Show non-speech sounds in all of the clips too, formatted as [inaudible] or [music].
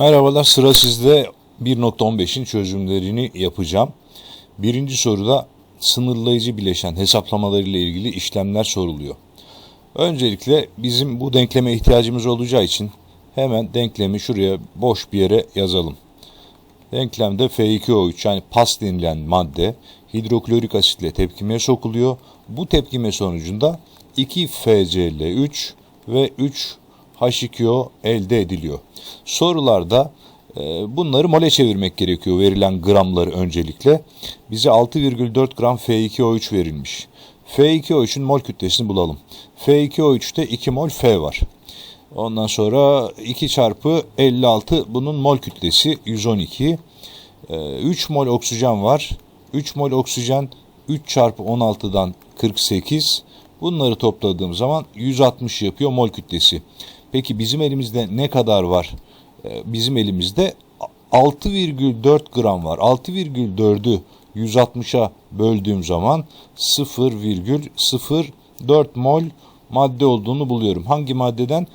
Merhabalar sıra sizde 1.15'in çözümlerini yapacağım. Birinci soruda sınırlayıcı bileşen hesaplamalarıyla ilgili işlemler soruluyor. Öncelikle bizim bu denkleme ihtiyacımız olacağı için hemen denklemi şuraya boş bir yere yazalım. Denklemde F2O3 yani pas denilen madde hidroklorik asitle tepkimeye sokuluyor. Bu tepkime sonucunda 2FCl3 ve 3 H2O elde ediliyor. Sorularda e, bunları mole çevirmek gerekiyor verilen gramları öncelikle. Bize 6,4 gram F2O3 verilmiş. F2O3'ün mol kütlesini bulalım. F2O3'te 2 mol F var. Ondan sonra 2 çarpı 56 bunun mol kütlesi 112. 3 mol oksijen var. 3 mol oksijen 3 çarpı 16'dan 48. Bunları topladığım zaman 160 yapıyor mol kütlesi. Peki bizim elimizde ne kadar var? Ee, bizim elimizde 6,4 gram var. 6,4'ü 160'a böldüğüm zaman 0,04 mol madde olduğunu buluyorum. Hangi maddeden?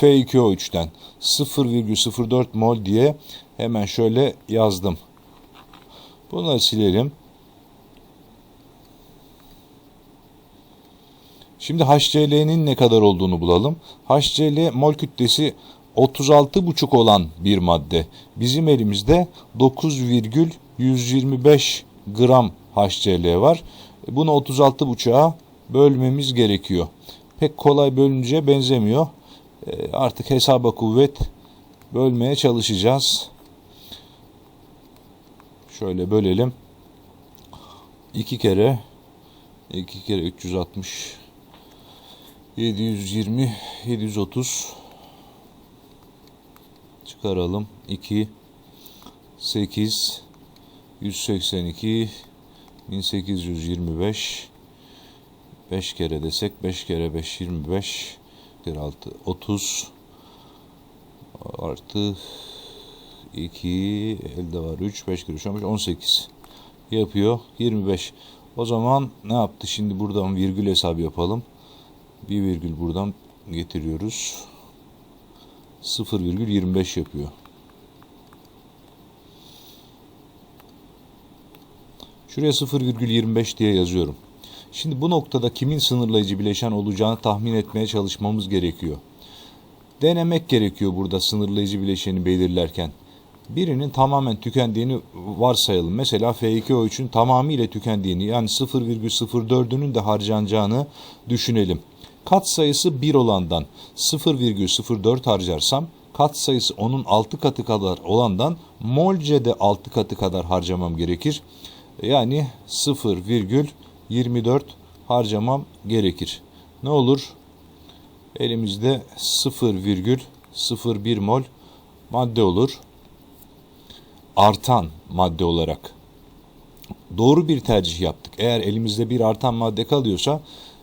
F2O3'ten 0,04 mol diye hemen şöyle yazdım. Bunları silelim. Şimdi HCl'nin ne kadar olduğunu bulalım. HCl mol kütlesi 36,5 olan bir madde. Bizim elimizde 9,125 gram HCl var. Bunu 36,5'a bölmemiz gerekiyor. Pek kolay bölünce benzemiyor. E, artık hesaba kuvvet bölmeye çalışacağız. Şöyle bölelim. 2 kere 2 kere 360 720 730 çıkaralım. 2 8 182 1825 5 kere desek 5 kere 5 25 6 30 artı 2 elde var 3 5 kuruş olmuş 18 yapıyor 25 o zaman ne yaptı? Şimdi buradan virgül hesabı yapalım bir virgül buradan getiriyoruz 0,25 yapıyor şuraya 0,25 diye yazıyorum Şimdi bu noktada kimin sınırlayıcı bileşen olacağını tahmin etmeye çalışmamız gerekiyor. Denemek gerekiyor burada sınırlayıcı bileşeni belirlerken. Birinin tamamen tükendiğini varsayalım. Mesela F2O3'ün tamamıyla tükendiğini yani 0,04'ünün de harcanacağını düşünelim. Kat sayısı 1 olandan 0,04 harcarsam kat sayısı onun 6 katı kadar olandan molce de 6 katı kadar harcamam gerekir. Yani 0,24 harcamam gerekir. Ne olur? Elimizde 0,01 mol madde olur. Artan madde olarak. Doğru bir tercih yaptık. Eğer elimizde bir artan madde kalıyorsa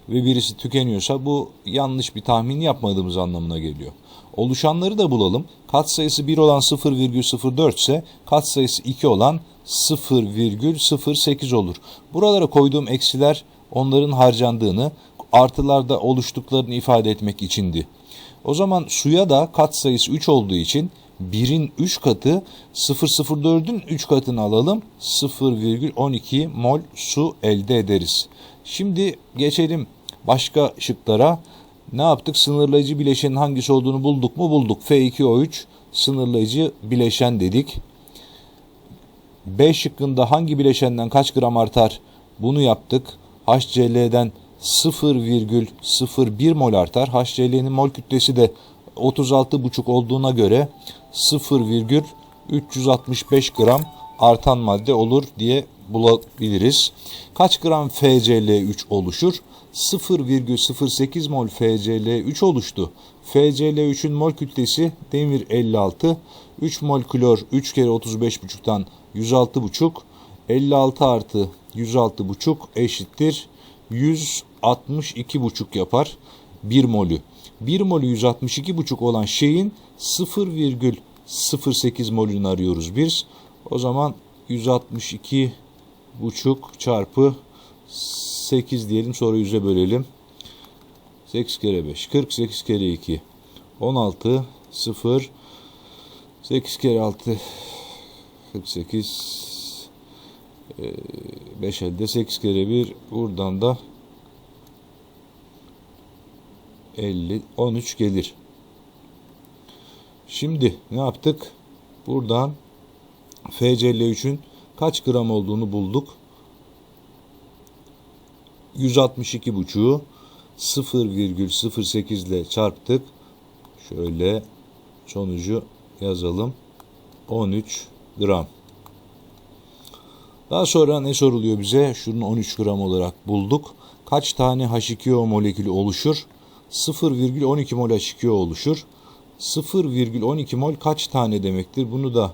ve birisi tükeniyorsa bu yanlış bir tahmin yapmadığımız anlamına geliyor. Oluşanları da bulalım. Kat sayısı 1 olan 0,04 ise kat sayısı 2 olan 0,08 olur. Buralara koyduğum eksiler onların harcandığını, artılarda oluştuklarını ifade etmek içindi. O zaman suya da kat sayısı 3 olduğu için 1'in 3 katı 0,04'ün 3 katını alalım. 0,12 mol su elde ederiz. Şimdi geçelim başka şıklara. Ne yaptık? Sınırlayıcı bileşenin hangisi olduğunu bulduk mu? Bulduk. F2O3 sınırlayıcı bileşen dedik. B şıkkında hangi bileşenden kaç gram artar? Bunu yaptık. HCl'den 0,01 mol artar. HCl'nin mol kütlesi de 36,5 olduğuna göre 0,365 gram artan madde olur diye bulabiliriz. Kaç gram FCl3 oluşur? 0,08 mol FCl3 oluştu. FCl3'ün mol kütlesi demir 56, 3 mol klor 3 kere 35,5'tan 106,5, 56 artı 106,5 eşittir 162,5 yapar 1 molü. 1 molü 162,5 olan şeyin 0,08 molünü arıyoruz biz. O zaman 162,5 çarpı 8 diyelim sonra 100'e bölelim. 8 kere 5 48 kere 2 16 0 8 kere 6 48 5 elde 8 kere 1 buradan da 50 13 gelir. Şimdi ne yaptık? Buradan FCL3'ün kaç gram olduğunu bulduk. 162 buçuğu 0,08 ile çarptık. Şöyle sonucu yazalım. 13 gram. Daha sonra ne soruluyor bize? Şunun 13 gram olarak bulduk. Kaç tane H2O molekülü oluşur? 0,12 mol H2O oluşur. 0,12 mol kaç tane demektir? Bunu da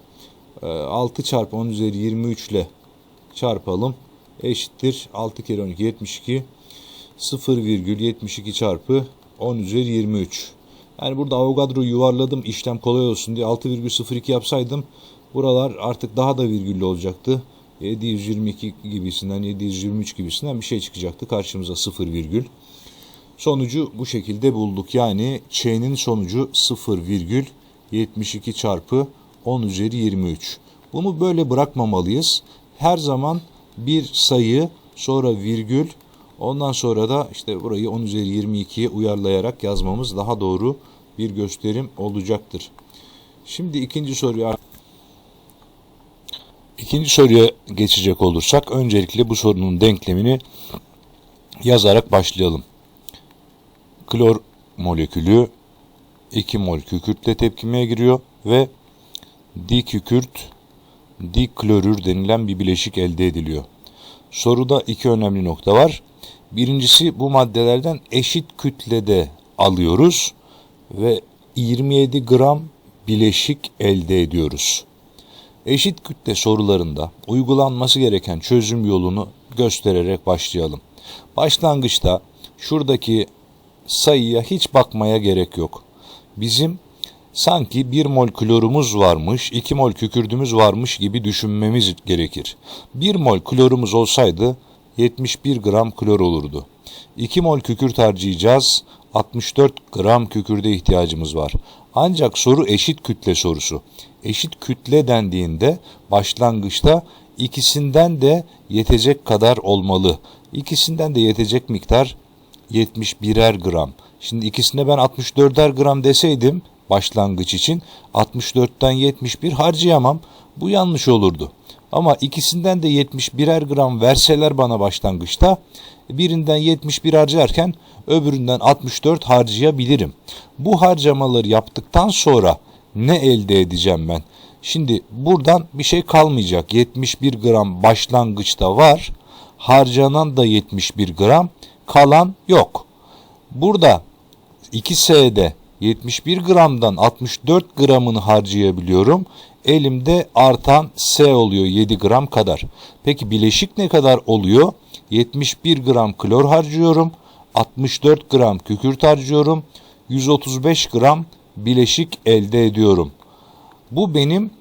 6 e, çarpı 10 üzeri 23 ile çarpalım. Eşittir 6 kere 12 72 0,72 çarpı 10 üzeri 23. Yani burada Avogadro yuvarladım işlem kolay olsun diye 6,02 yapsaydım buralar artık daha da virgüllü olacaktı. 722 gibisinden 723 gibisinden bir şey çıkacaktı karşımıza 0 virgül. Sonucu bu şekilde bulduk. Yani Ç'nin sonucu 0,72 çarpı 10 üzeri 23. Bunu böyle bırakmamalıyız. Her zaman bir sayı sonra virgül ondan sonra da işte burayı 10 üzeri 22'ye uyarlayarak yazmamız daha doğru bir gösterim olacaktır. Şimdi ikinci soruya İkinci soruya geçecek olursak öncelikle bu sorunun denklemini yazarak başlayalım. Klor molekülü 2 mol kükürtle tepkimeye giriyor ve dikükürt diklorür denilen bir bileşik elde ediliyor. Soruda iki önemli nokta var. Birincisi bu maddelerden eşit kütlede alıyoruz ve 27 gram bileşik elde ediyoruz. Eşit kütle sorularında uygulanması gereken çözüm yolunu göstererek başlayalım. Başlangıçta şuradaki sayıya hiç bakmaya gerek yok. Bizim sanki 1 mol klorumuz varmış, 2 mol kükürdümüz varmış gibi düşünmemiz gerekir. 1 mol klorumuz olsaydı 71 gram klor olurdu. 2 mol kükürt harcayacağız. 64 gram kükürde ihtiyacımız var. Ancak soru eşit kütle sorusu. Eşit kütle dendiğinde başlangıçta ikisinden de yetecek kadar olmalı. İkisinden de yetecek miktar 71'er gram. Şimdi ikisine ben 64'er gram deseydim başlangıç için 64'ten 71 harcayamam. Bu yanlış olurdu. Ama ikisinden de 71'er gram verseler bana başlangıçta birinden 71 harcarken öbüründen 64 harcayabilirim. Bu harcamaları yaptıktan sonra ne elde edeceğim ben? Şimdi buradan bir şey kalmayacak. 71 gram başlangıçta var. Harcanan da 71 gram. Kalan yok. Burada 2S'de 71 gramdan 64 gramını harcayabiliyorum. Elimde artan S oluyor 7 gram kadar. Peki bileşik ne kadar oluyor? 71 gram klor harcıyorum. 64 gram kükürt harcıyorum. 135 gram bileşik elde ediyorum. Bu benim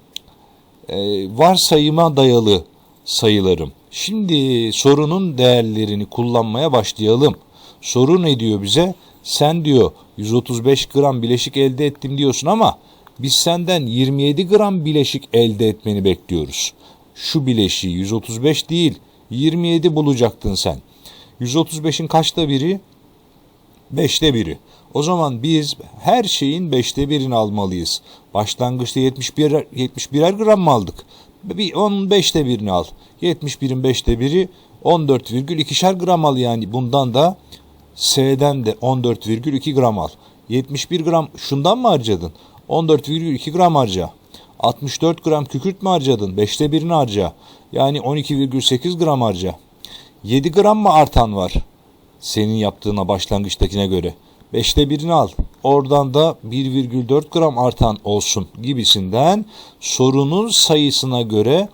e, varsayıma dayalı sayılarım. Şimdi sorunun değerlerini kullanmaya başlayalım. Soru ne diyor bize? Sen diyor 135 gram bileşik elde ettim diyorsun ama biz senden 27 gram bileşik elde etmeni bekliyoruz. Şu bileşiği 135 değil 27 bulacaktın sen. 135'in kaçta biri? 5'te biri. O zaman biz her şeyin 5'te birini almalıyız. Başlangıçta 71 71'er gram mı aldık? Bir 15'te birini al. 71'in 5'te biri 14,2'şer gram al yani bundan da S'den de 14,2 gram al. 71 gram şundan mı harcadın? 14,2 gram harca. 64 gram kükürt mü harcadın? 5'te birini harca. Yani 12,8 gram harca. 7 gram mı artan var? Senin yaptığına başlangıçtakine göre. 5'te birini al. Oradan da 1,4 gram artan olsun gibisinden sorunun sayısına göre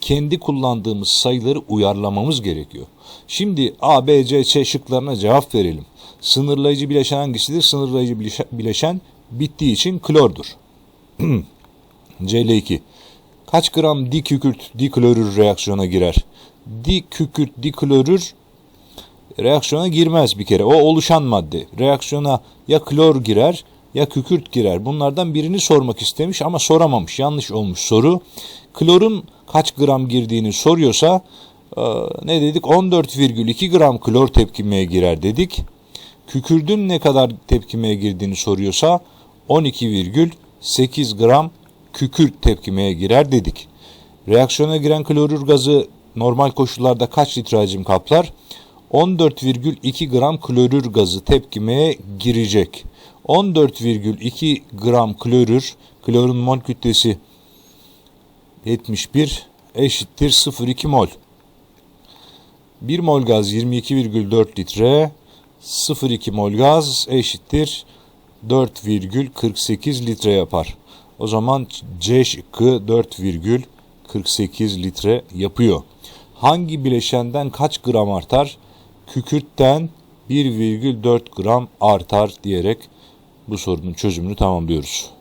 kendi kullandığımız sayıları uyarlamamız gerekiyor. Şimdi A, B, C, Ç şıklarına cevap verelim. Sınırlayıcı bileşen hangisidir? Sınırlayıcı bileşen bittiği için klordur. [clears throat] CL2 Kaç gram dikükürt diklorür reaksiyona girer? Dikükürt diklorür reaksiyona girmez bir kere. O oluşan madde. Reaksiyona ya klor girer ya kükürt girer. Bunlardan birini sormak istemiş ama soramamış. Yanlış olmuş soru. Klorun kaç gram girdiğini soruyorsa ne dedik? 14,2 gram klor tepkimeye girer dedik. Kükürdün ne kadar tepkimeye girdiğini soruyorsa 12,8 gram kükürt tepkimeye girer dedik. Reaksiyona giren klorür gazı normal koşullarda kaç litre hacim kaplar? 14,2 gram klorür gazı tepkimeye girecek. 14,2 gram klorür, klorun mol kütlesi 71 eşittir 0,2 mol. 1 mol gaz 22,4 litre, 0,2 mol gaz eşittir 4,48 litre yapar. O zaman C şıkkı 4,48 litre yapıyor. Hangi bileşenden kaç gram artar? Kükürtten 1,4 gram artar diyerek bu sorunun çözümünü tamamlıyoruz.